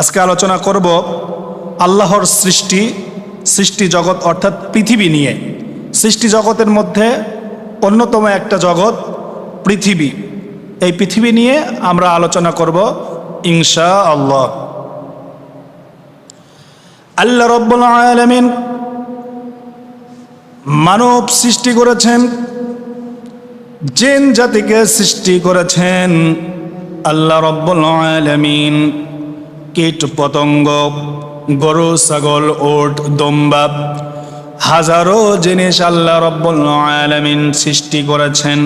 আজকে আলোচনা করব আল্লাহর সৃষ্টি সৃষ্টি জগৎ অর্থাৎ পৃথিবী নিয়ে। সৃষ্টি জগতের মধ্যে অন্যতম একটা জগৎ পৃথিবী। এই পৃথিবী নিয়ে আমরা আলোচনা করব ইনশা আল্লাহ আল্লাহ রব্বুল আলমিন মানব সৃষ্টি করেছেন, জিন জাতিকে সৃষ্টি করেছেন। আল্লাহ রব্বুল আলমিন কীট পতঙ্গ, গরু, ছাগল ওট দম্বা, হাজারো জিনিস আল্লাহ রব্বুল আলমিন সৃষ্টি করেছেন।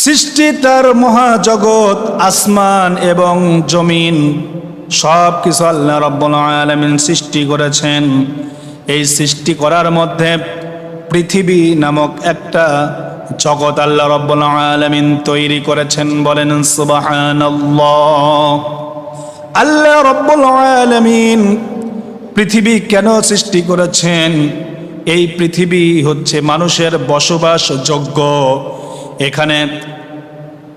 সৃষ্টি তার মহাজগৎ, আসমান এবং জমিন সব কিছু আল্লাহ রব্বুল আলমিন সৃষ্টি করেছেন। এই সৃষ্টি করার মধ্যে পৃথিবী নামক একটা জগৎ আল্লাহ রব্বুল আলমিন তৈরি করেছেন বলেন সুবাহান আল্লাহ রব্বুল আলমিন পৃথিবী কেন সৃষ্টি করেছেন? এই পৃথিবী হচ্ছে মানুষের বসবাস যোগ্য এখানে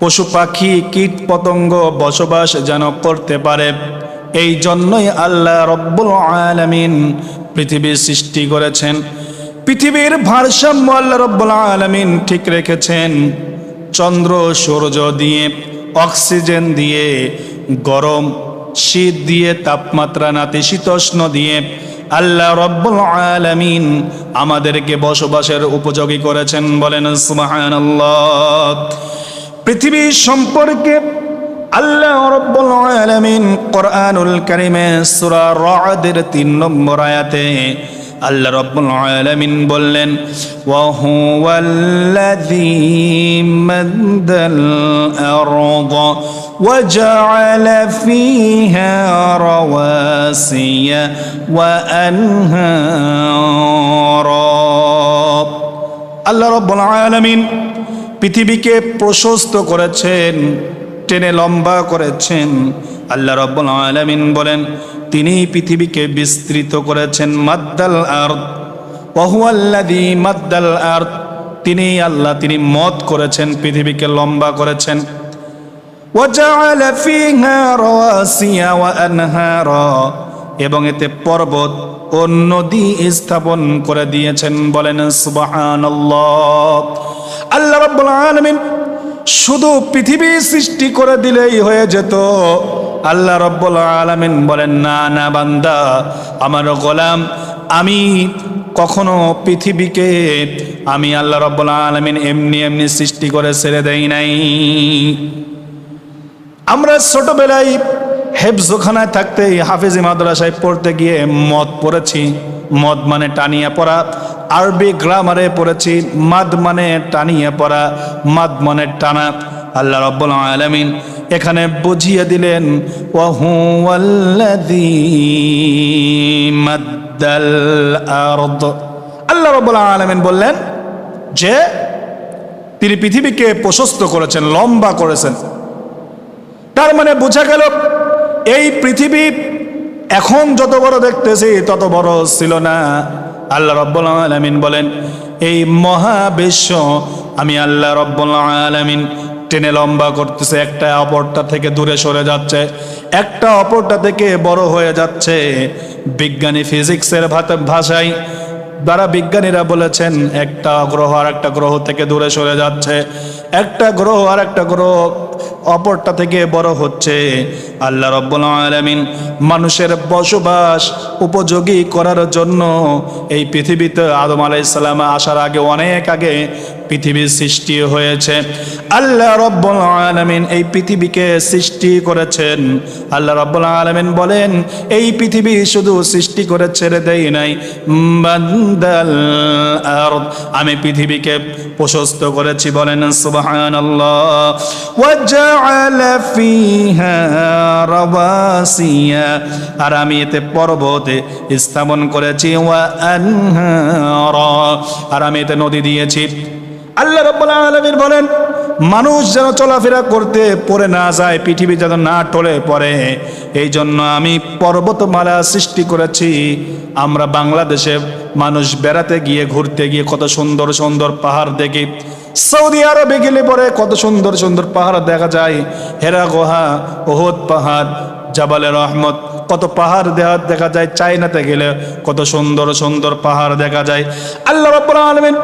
পশু পাখি, কীট পতঙ্গ বসবাস যেন করতে পারে। এই জন্যই আল্লাহ রব্বুল আলমিন পৃথিবীর সৃষ্টি করেছেন। পৃথিবীর ভারসাম্য আল্লাহ রব্বুল আলমিন ঠিক রেখেছেন। চন্দ্র সূর্য দিয়ে, অক্সিজেন দিয়ে, গরম শীত দিয়ে, তাপমাত্রা নাতিশীতোষ্ণ দিয়ে আল্লাহ রব্বুল আলামিন আমাদেরকে বসবাসের উপযোগী করেছেন বলেন সুবহানাল্লাহ। পৃথিবী সম্পর্কে আল্লাহ রব্বুল আলামিন কোরআনুল কারিমে সূরা রাদের 3 নম্বর আয়াতে আল্লাহ রব্বুল আলামিন বললেন ওয়া হুয়াল্লাযী মাদ্দাল আরদা وجعل فيها رواسي وأنهارا আল্লাহ রব্বুল আলামিন পৃথিবীকে প্রশস্ত করেছেন টেনে লম্বা করেছেন আল্লাহ রব্বুল আলামিন বলেন তিনি পৃথিবীকে বিস্তৃত করেছেন, মাদ্দাল আর মাদ্দাল আর্থ তিনি আল্লাহ, তিনি মত করেছেন, পৃথিবীকে লম্বা করেছেন। এবং এতে পর্বত ও নদী স্থাপন করে দিয়েছেন, বলেন সুবাহান আল্লাহ রব্বুল শুধু পৃথিবী সৃষ্টি করে দিলেই হয়ে যেত। আল্লাহ রব্বুল আলামিন বলেন, না না, বান্দা, আমার গোলাম, আমি কখনো পৃথিবীকে আমি আল্লাহ রব্বুল আলামিন এমনি এমনি সৃষ্টি করে ছেড়ে দেই নাই। আমরা ছোটবেলায় হেফজোখানায় থাকতে হাফিজি মাদ্রাসায় পড়তে গিয়ে মদ পড়েছি। মদ মানে টানিয়ে পড়া। আরবি গ্রামারে পড়েছি, মাদ মানে টানিয়ে পড়া, মাদ মানে টানা। আল্লাহ রব্বুল আলামিন এখানে বুঝিয়ে দিলেন আল্লাহ রব্বুল আলামিন বললেন, যে তিনি পৃথিবীকে প্রশস্ত করেছেন, লম্বা করেছেন। তার মানে বোঝা গেল, এই পৃথিবী এখন যত বড় দেখতেছি, তত বড় ছিল না। আল্লাহ রব্বুল আলমিন বলেন, এই মহাবিশ্ব, আমি আল্লাহ রব্বুল আলমিন টেনে লম্বা করতেছে, একটা অপরটা থেকে দূরে সরে যাচ্ছে, একটা অপরটা থেকে বড় হয়ে যাচ্ছে। বিজ্ঞানী ফিজিক্সের ভাষায় দ্বারা বিজ্ঞানীরা বলেছেন, একটা গ্রহ আর একটা গ্রহ থেকে দূরে সরে যাচ্ছে, একটা গ্রহ আর একটা গ্রহ অপরটা থেকে বড় হচ্ছে। আল্লাহ রব্বুল আলমিন মানুষের বসবাস উপযোগী করার জন্য এই পৃথিবীতে আদম আলাইসাল্লাম আসার আগে, অনেক আগে পৃথিবীর সৃষ্টি হয়েছে। আল্লাহ রব্বুল আলমিন এই পৃথিবীকে সৃষ্টি করেছেন। আল্লাহ রব্বুল আলমিন বলেন, এই পৃথিবী শুধু সৃষ্টি করে ছেড়ে দেই নাই। আমি পৃথিবীকে প্রশস্ত করেছি বলেন রাওয়াসিয়া। আর আমি এতে পর্বতে স্থাপন করেছি আর আমি এতে নদী দিয়েছি আল্লাহ রাব্বুল আলামিন বলেন, মানুষ যেন চলাফেরা করতে পড়ে না যায়, পৃথিবী যেন না টলে পড়ে এই জন্য আমি পর্বতমালা সৃষ্টি করেছি। আমরা বাংলাদেশে মানুষ বেড়াতে গিয়ে, ঘুরতে গিয়ে কত সুন্দর সুন্দর পাহাড় দেখি। সৌদি আরবে গেলে পরে কত সুন্দর সুন্দর পাহাড় দেখা যায়। হেরা গোহা, ওহদ পাহাড় জাবালে রহমত কত পাহাড় দেহা দেখা যায় চাইনাতে গেলে, কত সুন্দর সুন্দর পাহাড় দেখা যায়। আল্লাহ রব্বুল আলমিন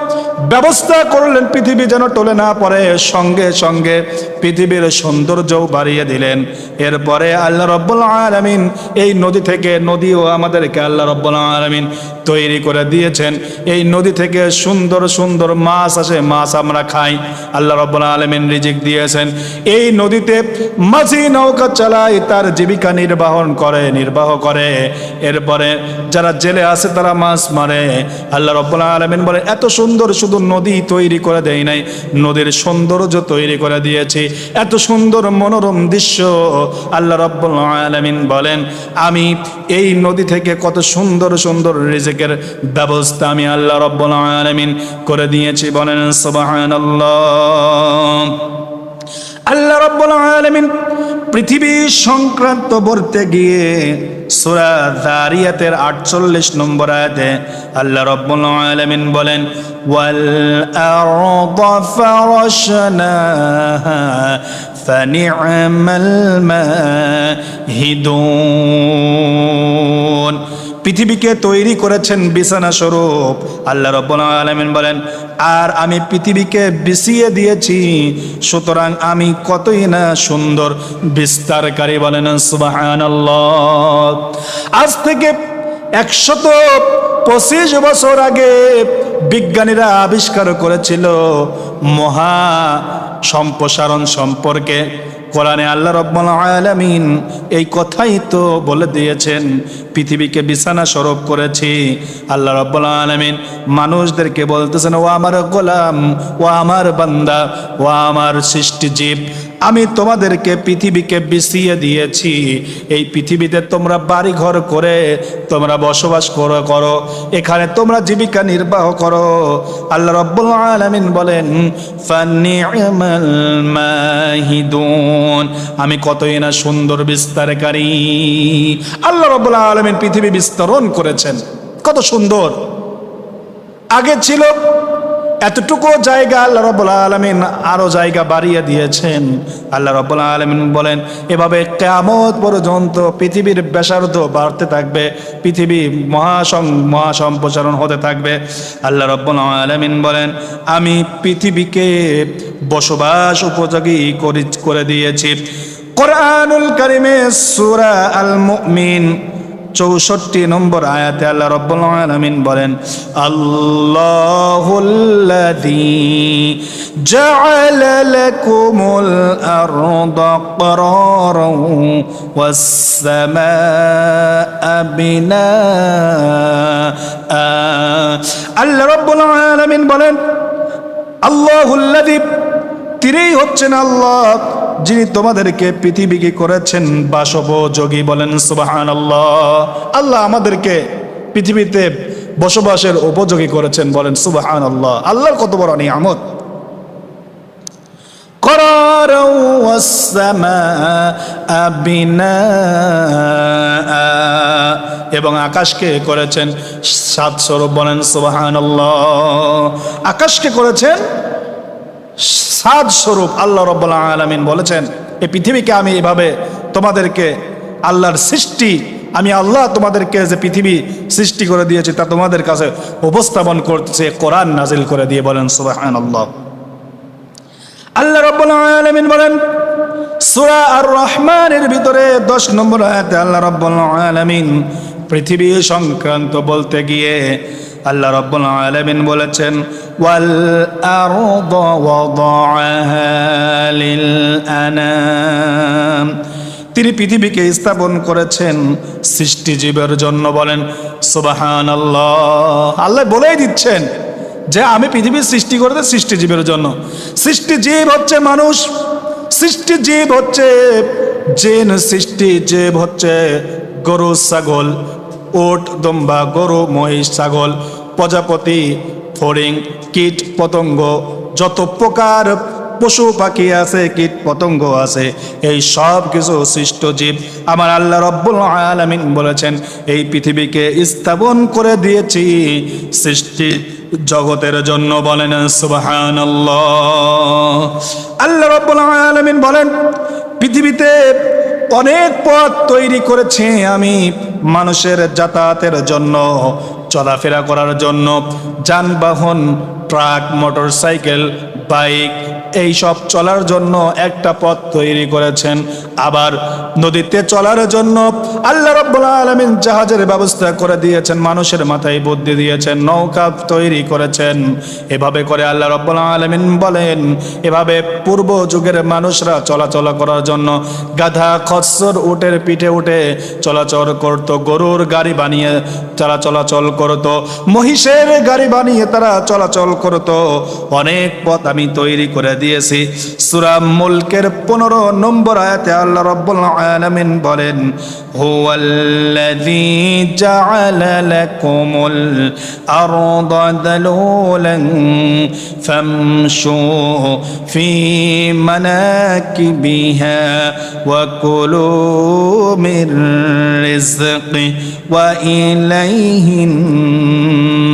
ব্যবস্থা করলেন পৃথিবী যেন টলে না পড়ে, সঙ্গে সঙ্গে পৃথিবীর সৌন্দর্যও বাড়িয়ে দিলেন। এরপরে আল্লাহ রব্বুল আলমিন এই নদী থেকে নদীও আমাদেরকে আল্লাহ রব্বুল আলমিন তৈরি করে দিয়েছেন। এই নদী থেকে সুন্দর সুন্দর মাছ আসে, মাছ আমরা খাই। আল্লাহ রব্বুল আলমিন রিজিক দিয়েছেন। এই নদীতে মাঝি নৌকা চালায়, তার জীবিকা নির্বাহন করে, নির্বাহ করে। এরপরে যারা জেলে আছে, তারা মাছ মারে। আল্লাহ রব্বুল আলমিন বলে, এত সুন্দর শুধু নদী তৈরি করে দেয় নাই, নদীর সৌন্দর্য তৈরি করে দিয়েছি। এত সুন্দর মনোরম দৃশ্য। আল্লাহ রব্বুল আলমিন বলেন, আমি এই নদী থেকে কত সুন্দর সুন্দর রিজিকের ব্যবস্থা আমি আল্লাহ রব্বুল আলমিন করে দিয়েছি, বলেন সুবহানাল্লাহ। আল্লাহ রব্বুল আলামিন পৃথিবী সংক্রান্ত বলতে গিয়ে সূরা যারিয়াতের 48 নম্বর আয়াতে আল্লাহ রব্বুল আলামিন বলেন, ওয়াল ফানি'মাল মাহিদুন। পৃথিবীকে তৈরি করেছেন বিছানা স্বরূপ। আল্লাহ রব্বুল আলামিন বলেন, আর আমি পৃথিবীকে বিছিয়ে দিয়েছি, সুতরাং আমি কতই না সুন্দর। বিস্তারকারী বলেন, সুবহানাল্লাহ। আজ থেকে একশত পঁচিশ বছর আগে বিজ্ঞানীরা আবিষ্কার করেছিল মহা সম্প্রসারণ সম্পর্কে। কোরআনে আল্লাহ রব্বুল আলামিন এই কথাই তো বলে দিয়েছেন, পৃথিবীকে বিছানা স্বরূপ করেছি। আল্লাহ রব্বুল আলামিন মানুষদেরকে বলতেছেন, ও আমার গোলাম, ও আমার বান্দা, ও আমার সৃষ্টি জীব আমি তোমাদেরকে পৃথিবীকে বিছিয়ে দিয়েছি। এই পৃথিবীতে তোমরা বাড়ি ঘর করে তোমরা বসবাস করো করো। এখানে তোমরা জীবিকা নির্বাহ করো। আল্লাহ রব্বুল আলামিন বলেন আমি কতই না সুন্দর বিস্তারকারী। আল্লাহ রব্বুল আলামিন পৃথিবী বিস্তরণ করেছেন। কত সুন্দর। আগে ছিল এতটুকু জায়গা আল্লাহ রব্বুল আলমিন আরও জায়গা বাড়িয়ে দিয়েছেন। আল্লাহ রব্বুল আলমিন বলেন, এভাবে কেমত পর্যন্ত পৃথিবীর ব্যাসার্ধ বাড়তে থাকবে, পৃথিবী মহাসং, মহাসম্প্রসারণ হতে থাকবে। আল্লাহ রব্বুল আলমিন বলেন, আমি পৃথিবীকে বসবাস উপযোগী করে করে দিয়েছি। কোরআনুল কারিমে সুরা আল মুমিন চৌষট্টি নম্বর আয়াতে আল্লাহ রব্বুল আলামিন বলেন আল্লাহুল্লাযী জাআলা লাকুমুল আরদা قرارا والسماء بناء আল্লাহ রব্বুল আলামিন বলেন আল্লাহুল্লাযী তিনিই হচ্ছেন আল্লাহ যিনি তোমাদেরকে পৃথিবীকে করেছেন বাসবোযোগী বলেন সুবাহান আল্লাহ আল্লাহ আমাদেরকে পৃথিবীতে বসবাসের উপযোগী করেছেন বলেন সুবাহান আল্লাহ আল্লাহর কত বড় নিয়ামত قرارا والسماء بناء এবং আকাশকে করেছেন সাত স্বরূপ বলেন সুবাহান আকাশকে করেছেন সাদ স্বরূপ আল্লাহ রব্বুল্লাহ আলমিন বলেছেন এই পৃথিবীকে আমি এভাবে তোমাদেরকে আল্লাহর সৃষ্টি, আমি আল্লাহ তোমাদেরকে যে পৃথিবী সৃষ্টি করে দিয়েছি তা তোমাদের কাছে উপস্থাপন করতেছে, কোরআন নাজিল করে দিয়ে বলেন সুবাহান আল্লাহ আল্লাহ রব্বুল আলামিন বলেন, সূরা আর রহমানের ভিতরে 10 নম্বর আয়াতে আল্লাহ রব্বুল আলামিন পৃথিবী সংক্রান্ত বলতে গিয়ে আল্লাহ রব্বুল আলামিন বলেছেন, ওয়াল আরদ ওয়াদাআহা আনাম। তিনি পৃথিবীকে স্থাপন করেছেন সৃষ্টিজীবের জন্য বলেন সুবাহান আল্লাহ আল্লাহ বলেই দিচ্ছেন যে, আমি পৃথিবীর সৃষ্টি করেছি সৃষ্টিজীবের জন্য। সৃষ্টিজীব হচ্ছে মানুষ সৃষ্টিজীব হচ্ছে জিন সৃষ্টিজীব হচ্ছে গরু, ছাগল। ওট দম্বা, গরু, মহিষ, ছাগল, প্রজাপতি, ফড়িং, কীট, পতঙ্গ, যত প্রকার পশু পাখি আছে, কীট, পতঙ্গ আছে, এই সব কিছু সৃষ্ট জীব। আমার আল্লাহ রব্বুল আলামিন বলেছেন, এই পৃথিবীকে স্থাপন করে দিয়েছি সৃষ্টি জগতের জন্য বলেন সুবহানাল্লাহ। আল্লাহ রব্বুল আলামিন বলেন, পৃথিবীতে অনেক পথ তৈরি করেছি আমি মানুষের যাতায়াতের জন্য চলাফেরা করার জন্য যানবাহন ট্রাক মোটরসাইকেল বাইক এই সব চলার জন্য একটা পথ তৈরি করেছেন। আবার নদীতে চলার জন্য আল্লাহ রব্বুল আলমিন জাহাজের ব্যবস্থা করে দিয়েছেন, মানুষের মাথায় বুদ্ধি দিয়েছেন, নৌকা তৈরি করেছেন। এভাবে করে আল্লাহ রব্বুল আলমিন বলেন, এভাবে পূর্ব যুগের মানুষরা চলাচল করার জন্য গাধা, খচ্চর, উটের পিঠে উঠে চলাচল করত, গরুর গাড়ি বানিয়ে তারা চলাচল করত, মহিষের গাড়ি বানিয়ে তারা চলাচল করত। অনেক পথ আমি তৈরি করে দিয়েছি। সুরা মুলকের পনেরো নম্বর আয়াতে আল্লাহ রব্বুল আলামিন বলেন, হুয়াল্লাযী জাআলা লাকুমুল আরদা দালুলান ফামশু ফি মানাকিবিহা ওয়া কুলু মির রিজকি ওয়া ইলাইহিন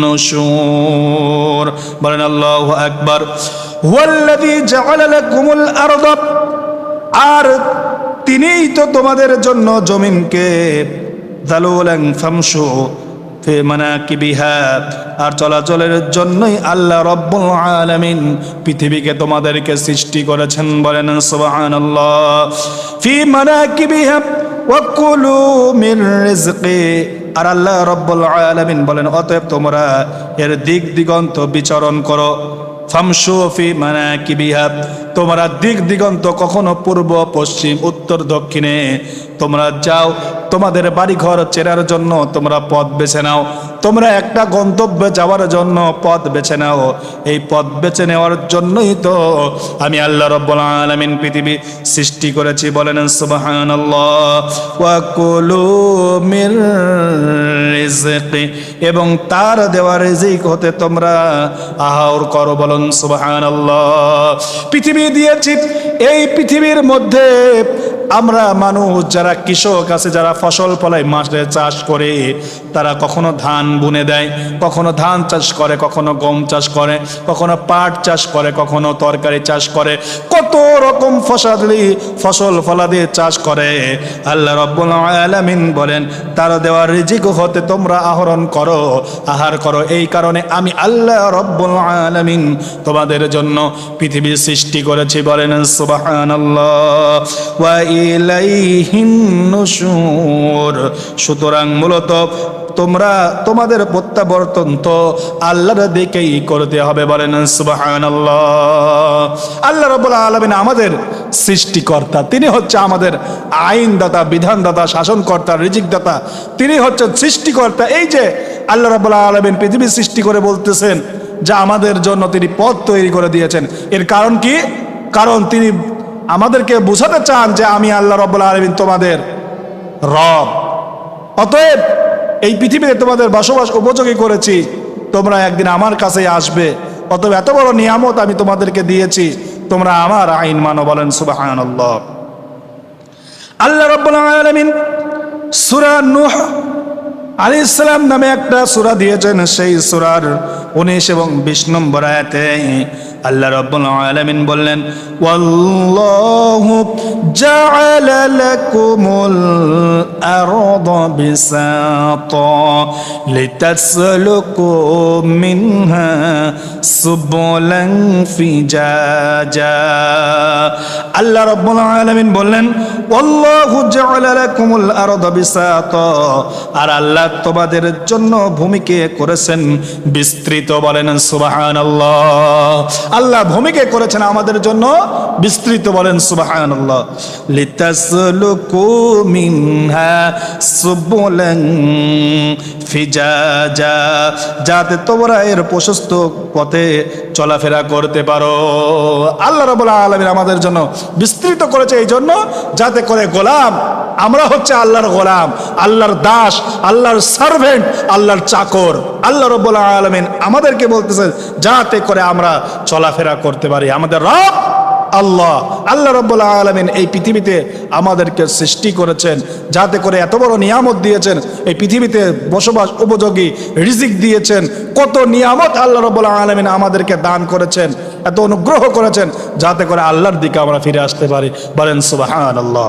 নুশুর। বলেন, আল্লাহু আকবার। আর তিনিই তো তোমাদের জন্য জমিনকে। আর চলাচলের জন্যই আল্লাহ রব্বুল আলামিন পৃথিবীকে তোমাদেরকে সৃষ্টি করেছেন বলেন সুবহানাল্লাহ। ফি মির রিজকি, আর আল্লাহ রব্বুল আলামিন বলেন, অতএব তোমরা এর দিক দিগন্ত বিচরণ করো। ফামসুফি মানাকিবিহা। তোমরা দিক দিগন্ত কখনো পূর্ব, পশ্চিম, উত্তর, দক্ষিণে তোমরা যাও, তোমাদের বাড়ি ঘর চেরার জন্য তোমরা পথ বেছে নাও। তোমরা একটা গন্তব্যে যাওয়ার জন্য পথ বেছে নাও। এই পথ বেছে নেওয়ার জন্যই তো আমি আল্লাহ রব্বুল আলামিন পৃথিবী সৃষ্টি করেছি বলেন সুবহানাল্লাহ। ওয়া কুলু রিজকি। এবং তার দেওয়া রিজিক হতে তোমরা আহার করো বলুন সুবহানাল্লাহ। পৃথিবী দিয়েছি, এই পৃথিবীর মধ্যে আমরা মানুষ, যারা কৃষক আছে, যারা ফসল ফলায় মাসে চাষ করে, তারা কখনো ধান বুনে দেয়, কখনো ধান চাষ করে, কখনো গম চাষ করে, কখনো পাট চাষ করে, কখনো তরকারি চাষ করে। কত রকম ফসলি ফসল ফলাদি চাষ করে। আল্লাহ রব্বুল আলামিন বলেন, তার দেওয়া রিজিক হতে তোমরা আহরণ করো, আহার করো। এই কারণে আমি আল্লাহ রব্বুল আলামিন তোমাদের জন্য পৃথিবীর সৃষ্টি করেছি, বলেন সুবহানাল্লাহ। ওয়া সুতরাং মূলত তোমরা, তোমাদের প্রত্যাবর্তন তো আল্লাহর দিকেই করতে হবে বলেন আল্লাহ রাব্বুল আলামিন আমাদের সৃষ্টিকর্তা, তিনি হচ্ছে আমাদের আইনদাতা, বিধানদাতা, শাসনকর্তা, রিজিকদাতা। তিনি হচ্ছেন সৃষ্টিকর্তা। এই যে আল্লাহ রাব্বুল আলামিন পৃথিবী সৃষ্টি করে বলতেছেন যা আমাদের জন্য তিনি পথ তৈরি করে দিয়েছেন। এর কারণ কি? কারণ তিনি আমাদেরকে বোঝাতে চান যে আমি আল্লাহ রব্বুল আলমিন তোমাদের রব। অতএব এই পৃথিবীতে তোমাদের বসবাস উপযোগী করেছি, তোমরা একদিন আমার কাছে আসবে। অতএব এত বড় নিয়ামত আমি তোমাদেরকে দিয়েছি, তোমরা আমার আইন মানো বলেন সুবাহান আল্লাহ রব্বুল আলমিন সুরা নুহ আলী ইসলাম নামে একটা সুরা দিয়েছেন, সেই সুরার উনিশ এবং বিশ নম্বর আয়াতে আল্লাহ রব্বুল আলামিন বললেন মিনহা ফিজাজা। আল্লাহ রব্বুল আলামিন বললেন আর আল্লাহ তোমাদের জন্য ভূমিকে করেছেন বিস্তৃত বলেন সুবহানাল্লাহ। আল্লাহ ভূমিকে করেছেন আমাদের জন্য বিস্তৃত বলেন সুবাহান আল্লাহ লিতাসলুকু মিনহা সুবুলান ফিজাজা। যাতে তোমরা এর প্রশস্ত পথে চলাফেরা করতে পারো। আল্লাহ রাব্বুল আলামিন আমাদের জন্য বিস্তৃত করেছে। এই জন্য যাতে করে গোলাম, আমরা হচ্ছে আল্লাহর গোলাম, আল্লাহর দাস, আল্লাহর সার্ভেন্ট আল্লাহর চাকর। আল্লাহ রব্বুল আলমিন আমাদেরকে বলতেছেন, যাতে করে আমরা চলাফেরা করতে পারি। আমাদের রব আল্লাহ। আল্লাহ রব্বুল আলমিন এই পৃথিবীতে আমাদেরকে সৃষ্টি করেছেন, যাতে করে এত বড় নিয়ামত দিয়েছেন, এই পৃথিবীতে বসবাস উপযোগী রিজিক দিয়েছেন, কত নিয়ামত আল্লাহ রব্বুল আলমিন আমাদেরকে দান করেছেন। এত অনুগ্রহ করেছেন যাতে করে আল্লাহর দিকে আমরা ফিরে আসতে পারি। বলেন সুবাহান আল্লাহ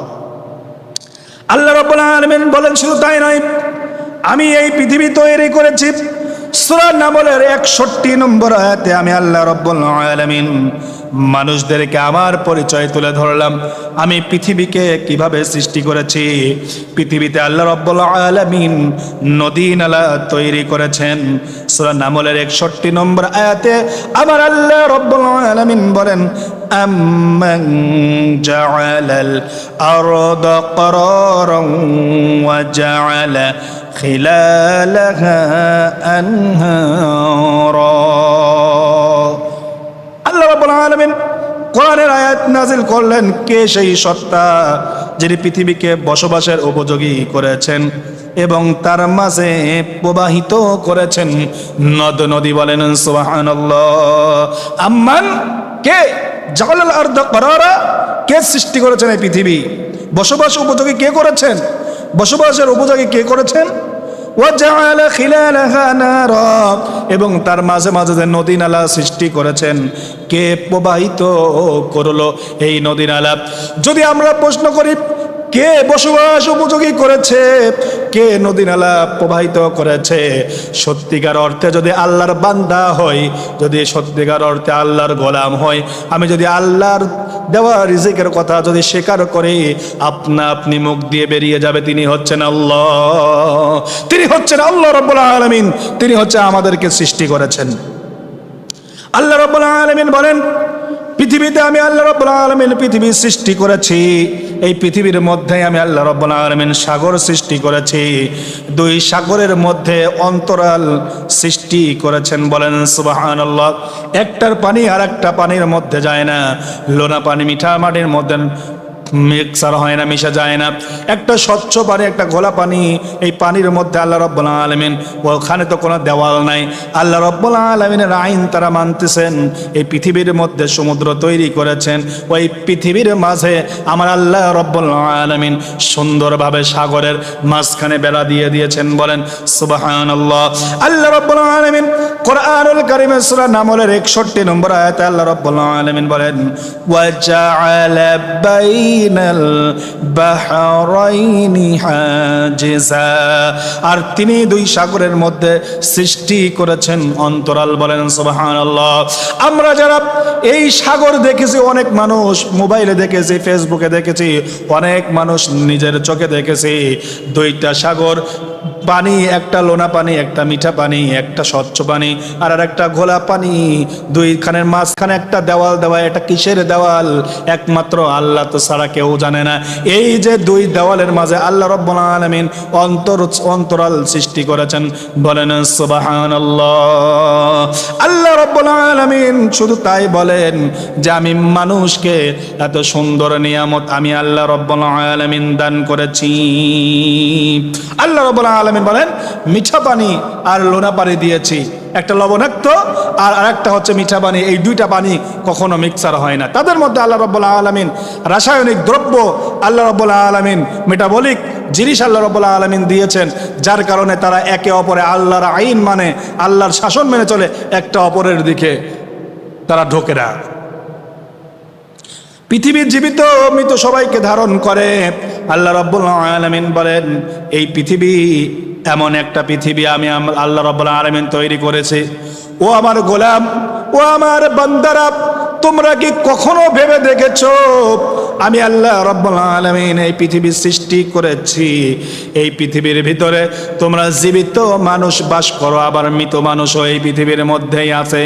আল্লাহ রব্বুল আলামিন বলেন, শুধু তাই নয়, আমি এই পৃথিবী তৈরি করেছি সূরা নামলের 61 নম্বর আয়াতে আমি আল্লাহ রব্বুল আলামিন মানুষদেরকে আমার পরিচয় তুলে ধরলাম আমি পৃথিবীকে কিভাবে সৃষ্টি করেছি পৃথিবীতে আল্লাহ রব্বুল আলামিন নদী নালা তৈরি করেছেন সূরা নামলের 61 নম্বর আয়াতে আমার আল্লাহ রব্বুল আলামিন বলেন أمن جعل الأرض قرارا وجعل خلالها أنهارا আল্লাহ রাব্বুল আলামিন কোরআনের আয়াত নাজিল করলেন কে সেই সত্তা যিনি পৃথিবীকে বসবাসের উপযোগী করেছেন এবং তার মাঝে প্রবাহিত করেছেন নদ নদী বলেন সুবহানাল্লাহ আম্মান কে জালাল আরদ করারা কে সৃষ্টি করেছেন এই পৃথিবী বসবাস উপযোগী কে করেছেন বসবাসের উপযোগী কে করেছেন وجعل خلالها نارا এবং তার মাঝে মাঝে যে নদী নালা সৃষ্টি করেছেন, কে প্রবাহিত করল এই নদী নালা যদি আমরা প্রশ্ন করি কে বসবাস উপযোগী করেছে? কে নদী নালা প্রবাহিত করেছে? সত্যিকার অর্থে যদি আল্লাহর বান্দা হয় যদি সত্যিকার অর্থে আল্লাহর গোলাম হয় আমি যদি আল্লাহর দেওয়া রিজিকের কথা যদি স্বীকার করে, আপনা আপনি মুখ দিয়ে বেরিয়ে যাবে, তিনি হচ্ছেন আল্লাহ। তিনি হচ্ছেন আল্লাহ রব্বুল আলমিন। তিনি হচ্ছে আমাদেরকে সৃষ্টি করেছেন। আল্লাহ রব্বুল আলমিন বলেন পৃথিবীতে আমি আল্লাহ রব্বুল আলমিন পৃথিবী সৃষ্টি করেছি। এই পৃথিবীর মধ্যে আমি আল্লাহ রব্বুল আলমিন সাগর সৃষ্টি করেছি। দুই সাগরের মধ্যে অন্তরাল সৃষ্টি করেছেন বলেন সুবাহান আল্লাহ একটার পানি আর একটা পানির মধ্যে যায় না। লোনা পানি মিঠা মাটির মধ্যে মিক্সার হয় না, মিশা যায় না। একটা স্বচ্ছ পানি, একটা ঘোলা পানি, এই পানির মধ্যে আল্লাহ রব্বুল আলমিন, ওখানে তো কোনো দেওয়াল নাই। আল্লাহ রব্বুল আলমিনের আইন তারা মানতেছেন, এই পৃথিবীর মধ্যে সমুদ্র তৈরি করেছেন, ওই পৃথিবীর মাঝে আমার আল্লাহ রব্বুল আলমিন সুন্দরভাবে সাগরের মাঝখানে বেড়া দিয়ে দিয়েছেন, বলেন সুবাহান আল্লাহ আল্লাহ রব্বুল আলমিন কোরআনুল কারিমের সূরা নামলের 61 নম্বর আয়াতে আল্লাহ রব্বুল আলামিন বলেন ওয়াজআলা বাইনাল হাজিজা আর তিনি দুই সাগরের মধ্যে সৃষ্টি করেছেন অন্তরাল বলেন সুবহানাল্লাহ। আমরা যারা এই সাগর দেখেছি, অনেক মানুষ মোবাইলে দেখেছি, ফেসবুকে দেখেছি, অনেক মানুষ নিজের চোখে দেখেছি। দুইটা সাগর পানি, একটা লোনা পানি, একটা মিঠা পানি, একটা স্বচ্ছ পানি, আর আর একটা ঘোলা পানি। দুইখানের মাঝখানে একটা দেওয়াল দেওয়া এটা কিসের দেওয়াল? একমাত্র আল্লাহ তো ছাড়া কেউ জানে না। এই যে দুই দেওয়ালের মাঝে আল্লাহ রব্বুল আলামিন অন্তর, অন্তরাল সৃষ্টি করেছেন, বলেন, সুবহানাল্লাহ। আল্লাহ রব্বুল আলামিন শুধু তাই বলেন যে আমি মানুষকে এত সুন্দর নিয়ামত আমি আল্লাহ রব্বুল আলমিন দান করেছি। আল্লাহ রব্বুল আলামিন বলেন, মিঠা পানি আর লোনা পানি দিয়েছি। একটা লবণাক্ত আর আরেকটা হচ্ছে মিঠা পানি। এই দুইটা পানি কখনো মিক্সার হয় না। তাদের মধ্যে আল্লাহ রব্বুল আলমিন রাসায়নিক দ্রব্য আল্লাহ রব্বুল আলমিন মেটাবলিক জিনিস আল্লাহ রব্বুল আলমিন দিয়েছেন, যার কারণে তারা একে অপরে আল্লাহর আইন মানে আল্লাহর শাসন মেনে চলে, একটা অপরের দিকে তারা ঢোকে না। পৃথিবীর জীবিত মৃত সবাইকে ধারণ করে। আল্লাহ রব্বুল আলমিন বলেন, এই পৃথিবী এমন একটা পৃথিবী আমি আল্লাহ রব্বুল আলমিন তৈরি করেছি। ও আমার গোলাম, ও আমার বান্দারা, তোমরা কি কখনো ভেবে দেখেছ আমি আল্লাহ রব্বুল আলমিন এই পৃথিবী সৃষ্টি করেছি। এই পৃথিবীর ভিতরে তোমরা জীবিত মানুষ, বাস করো, আবার মৃত মানুষও এই পৃথিবীর মধ্যেই আছে।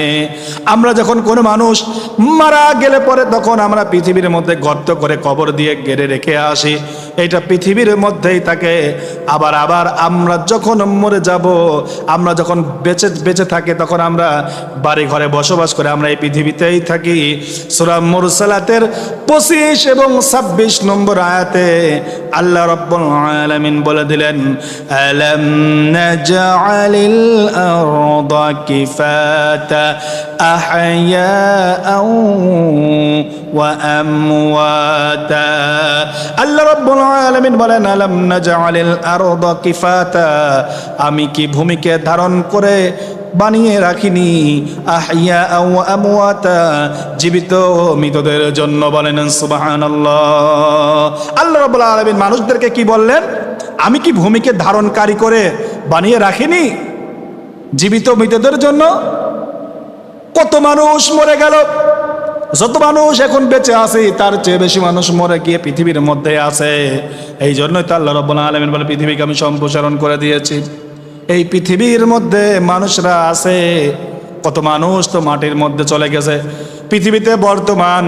আমরা যখন কোনো মানুষ মারা গেলে পরে তখন আমরা পৃথিবীর মধ্যে গর্ত করে কবর দিয়ে গেড়ে রেখে আসি। এটা পৃথিবীর মধ্যেই থাকে। আবার আবার আমরা যখন মরে যাব, আমরা যখন বেঁচে বেঁচে থাকি, তখন আমরা বাড়ি ঘরে বসবাস করে আমরা এই পৃথিবীতেই থাকি। সুরা মুরসালাতের পঁচিশ এবং ছাব্বিশ নম্বর আয়াতে আল্লাহ রব্বুল আলামিন বলে দিলেন, আলাম নাজআলিল আরদা কিফাতা আহইয়াআ ওয়া আমওয়াতা। আল্লাহ রব্বুল আলামিন বলেন, আলাম নাজআলিল আরদা কিফাতা? আমি কি ভূমিকে ধারণ করে বানিয়ে রাখিনি। আহিয়া আমওয়াতা। জীবিত মৃতদের জন্য বলেন সুবহানাল্লাহ। আল্লাহ রাব্বুল আলামিন মানুষদেরকে কি বললেন? আমি কি ভূমিকে ধারণকারী করে বানিয়ে রাখিনি? জীবিত মৃতদের জন্য? কত মানুষ মরে গেল। যত মানুষ এখন বেঁচে আছে, তার চেয়ে বেশি মানুষ মরে গিয়ে পৃথিবীর মধ্যে আছে। এই জন্যই তো আল্লাহ রব্বুল আলমিন বলে, পৃথিবীকে আমি সম্প্রসারণ করে দিয়েছি। এই পৃথিবীর মধ্যে মানুষরা আছে। কত মানুষ তো মাটির মধ্যে চলে গেছে। পৃথিবীতে বর্তমান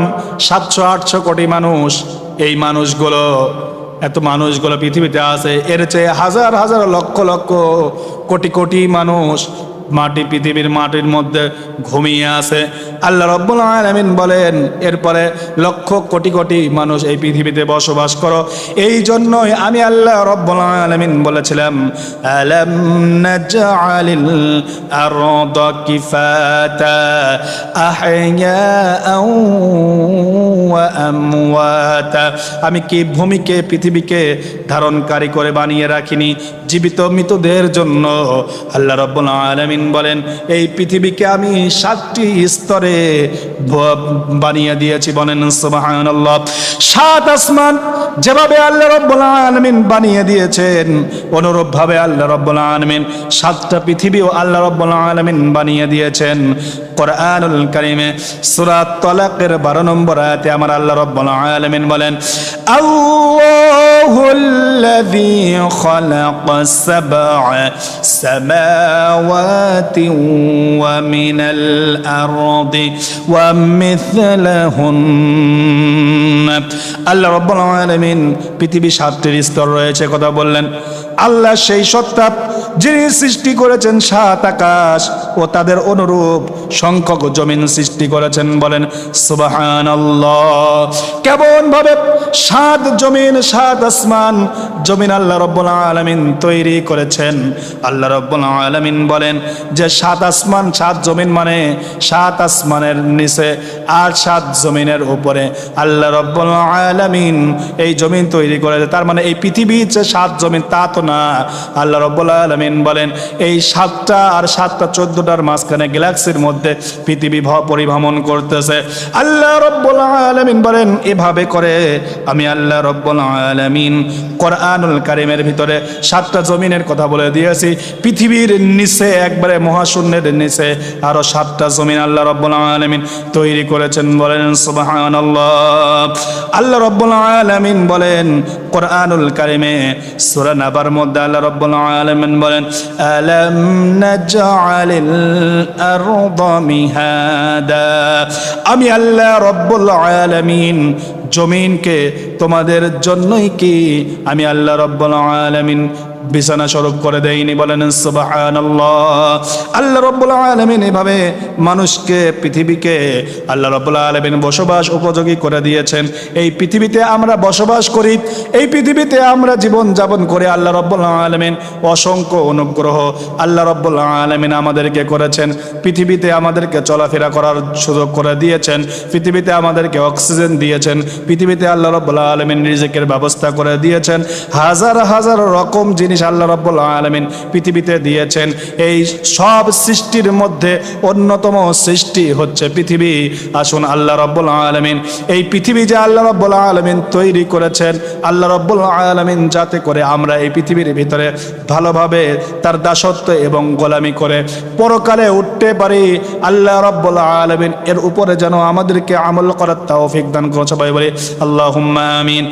সাতশো, আটশো কোটি মানুষ। এই মানুষগুলো, এত মানুষগুলো পৃথিবীতে আছে। এর চেয়ে হাজার হাজার লক্ষ লক্ষ কোটি কোটি মানুষ মাটি পৃথিবীর মাটির মধ্যে ঘুমিয়ে আছে। আল্লাহ রব্বুল আলমিন বলেন, এরপরে লক্ষ কোটি কোটি মানুষ এই পৃথিবীতে বসবাস করো। এই জন্যই আমি আল্লাহ রব্বুল আলমিন বলেছিলাম কিফাতা আমি কি ভূমিকে, পৃথিবীকে ধারণকারী করে বানিয়ে রাখিনি? জীবিত মৃতদের জন্য আল্লাহ রব্বুল আলামিন বলেন এই পৃথিবীকে আমি সাতটি স্তরে বানিয়ে দিয়েছি। বলেন, সুবহানাল্লাহ। সাত আসমান যেভাবে আল্লাহ রব্বুল আলামিন বানিয়ে দিয়েছেন, অনুরূপভাবে আল্লাহ রব্বুল আলামিন সাতটা পৃথিবীও আল্লাহ রব্বুল আলামিন বানিয়ে দিয়েছেন। কোরআনুল কারিমে সূরা তালাকের 12 নম্বর আয়াতে আমার আল্লাহ রব্বুল আলামিন বলেন আল্লাহুল্লাযী খালাকাস সাবআ সামাওয়াতি মিনাল আরদি ওয়া মিথলাহুন্না আল্লাহ রব্বুল আলামিন পৃথিবী সাতটির স্তর রয়েছে কথা বললেন। আল্লাহ সেই সত্তা যিনি সৃষ্টি করেছেন সাত আকাশ ও তাদের অনুরূপ সংখ্যক জমিন সৃষ্টি করেছেন বলেন সুবাহান কেমন ভাবে সাত জমিন, সাত আসমান জমিন আল্লাহ রব্বুল আলমিন তৈরি করেছেন। আল্লাহ রব্বুল আলমিন বলেন যে সাত আসমান, সাত জমিন মানে সাত আসমানের নিচে আর সাত জমিনের উপরে আল্লাহ রব্বুল আলমিন এই জমিন তৈরি করেছে। তার মানে এই পৃথিবীর যে সাত জমিন, তা তো না আল্লাহ রব্বুল আলমিন বলেন, এই সাতটা আর সাতটা চোদ্দটার মাঝখানে গ্যালাক্সির মধ্যে পৃথিবী পরিভ্রমণ করতেছে। আল্লাহ রব্বুল আলমিন বলেন, এভাবে করে আমি আল্লাহ রব্বুল আলমিন কোরআনুল কারিমের ভিতরে সাতটা জমিনের কথা বলে দিয়েছি। পৃথিবীর নিচে, একবারে মহাশূন্যের নিচে আরও সাতটা জমিন আল্লাহ রব্বুল আলমিন তৈরি করেছেন বলেন সুবাহান আল্লাহ রব্বুল আলমিন বলেন, কোরআনুল কারিমে সূরা নাবার মধ্যে আল্লাহ রব্বুল আলামিন বলেন, আলাম নাজআলিল আরদা মিহাদা? আমি আল্লাহ রব্বুল আলামিন জমিনকে তোমাদের জন্যই কি? আমি আল্লাহ রব্বুল আলামিন বিছানা স্বরূপ করে দেয়নি, বলেন আল্লাহ রব্বুল আলামিন এভাবে মানুষকে, পৃথিবীকে আল্লাহ রব্বুল আলামিন বসবাস উপযোগী করে দিয়েছেন। এই পৃথিবীতে আমরা বসবাস করি, এই পৃথিবীতে আমরা জীবন যাপন করে আল্লাহ রব্বুল আলামিন অসংখ্য অনুগ্রহ আল্লাহ রব্বুল আলামিন আমাদেরকে করেছেন। পৃথিবীতে আমাদেরকে চলাফেরা করার সুযোগ করে দিয়েছেন। পৃথিবীতে আমাদেরকে অক্সিজেন দিয়েছেন। পৃথিবীতে আল্লাহ রব্বুল আলামিন রিজিকের ব্যবস্থা করে দিয়েছেন। হাজার হাজার রকম জিনিস আল্লাহ রব্বুল আলামিন পৃথিবীতে দিয়েছেন। এই সব সৃষ্টির মধ্যে অন্যতম সৃষ্টি হচ্ছে পৃথিবী। আসুন আল্লাহ রব্বুল আলামিন, এই পৃথিবী যে আল্লাহ রব্বুল আলামিন তৈরি করেছেন, আল্লাহ রব্বুল আলামিন যাতে করে আমরা এই পৃথিবীর ভিতরে ভালোভাবে তার দাসত্ব এবং গোলামি করে পরকালে উঠতে পারি, আল্লাহ রব্বুল আলামিন এর উপরে যেন আমাদেরকে আমল করার তৌফিক দান করছে ভাই বলে, আল্লাহুম্মা আমিন।